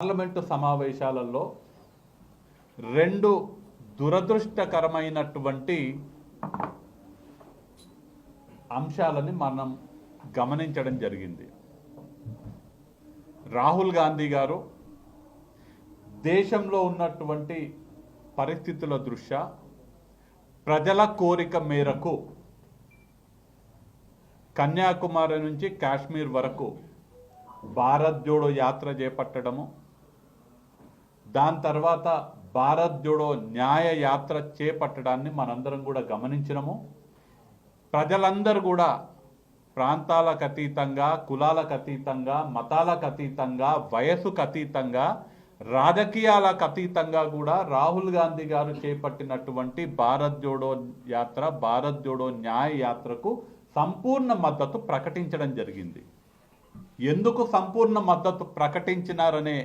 Parliament సమావేశాలలో రెండు దురదృష్టకరమైనటువంటి అంశాలని మనం గమనించడం జరిగింది. రాహుల్ గాంధీ గారు దేశంలో ఉన్నటువంటి పరిస్థితుల దృష్ట్యా ప్రజల కోరిక మేరకు కన్యాకుమారి నుంచి కాశ్మీర్ వరకు భారత్ జోడో యాత్ర చేపట్టడము దాని తర్వాత భారత్ జోడో న్యాయ యాత్ర చేపట్టడాన్ని మనందరం కూడా గమనించినము. ప్రజలందరూ కూడా ప్రాంతాలకు అతీతంగా కులాలకు అతీతంగా మతాలకు అతీతంగా వయసుకు అతీతంగా రాజకీయాలకు అతీతంగా కూడా రాహుల్ గాంధీ గారు చేపట్టినటువంటి భారత్ జోడో యాత్ర భారత్ జోడో న్యాయ యాత్రకు సంపూర్ణ మద్దతు ప్రకటించడం జరిగింది. ఎందుకు సంపూర్ణ మద్దతు ప్రకటించినారనే